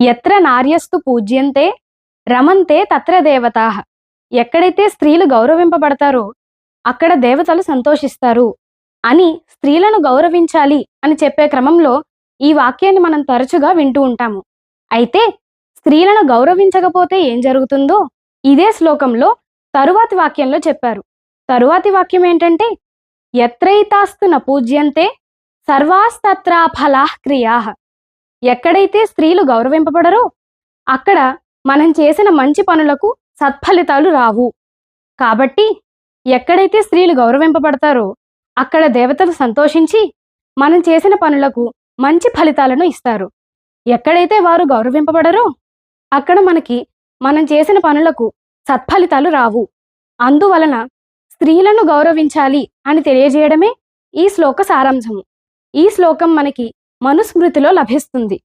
ఎత్ర నార్యస్తు పూజ్యంతే రమంతే తత్ర దేవతా. ఎక్కడైతే స్త్రీలు గౌరవింపబడతారో అక్కడ దేవతలు సంతోషిస్తారు అని స్త్రీలను గౌరవించాలి అని చెప్పే క్రమంలో ఈ వాక్యాన్ని మనం తరచుగా వింటూ ఉంటాము. అయితే స్త్రీలను గౌరవించకపోతే ఏం జరుగుతుందో ఇదే శ్లోకంలో తరువాతి వాక్యంలో చెప్పారు. తరువాతి వాక్యం ఏంటంటే ఎత్రైతాస్తు పూజ్యంతే సర్వాస్తత్రా ఫలా క్రియా. ఎక్కడైతే స్త్రీలు గౌరవింపబడరో అక్కడ మనం చేసిన మంచి పనులకు సత్ఫలితాలు రావు. కాబట్టి ఎక్కడైతే స్త్రీలు గౌరవింపబడతారో అక్కడ దేవతలు సంతోషించి మనం చేసిన పనులకు మంచి ఫలితాలను ఇస్తారు. ఎక్కడైతే వారు గౌరవింపబడరో అక్కడ మనకి మనం చేసిన పనులకు సత్ఫలితాలు రావు. అందువలన స్త్రీలను గౌరవించాలి అని తెలియజేయడమే ఈ శ్లోక సారాంశము. ఈ శ్లోకం మనకి మనుస్మృతిలో లభిస్తుంది.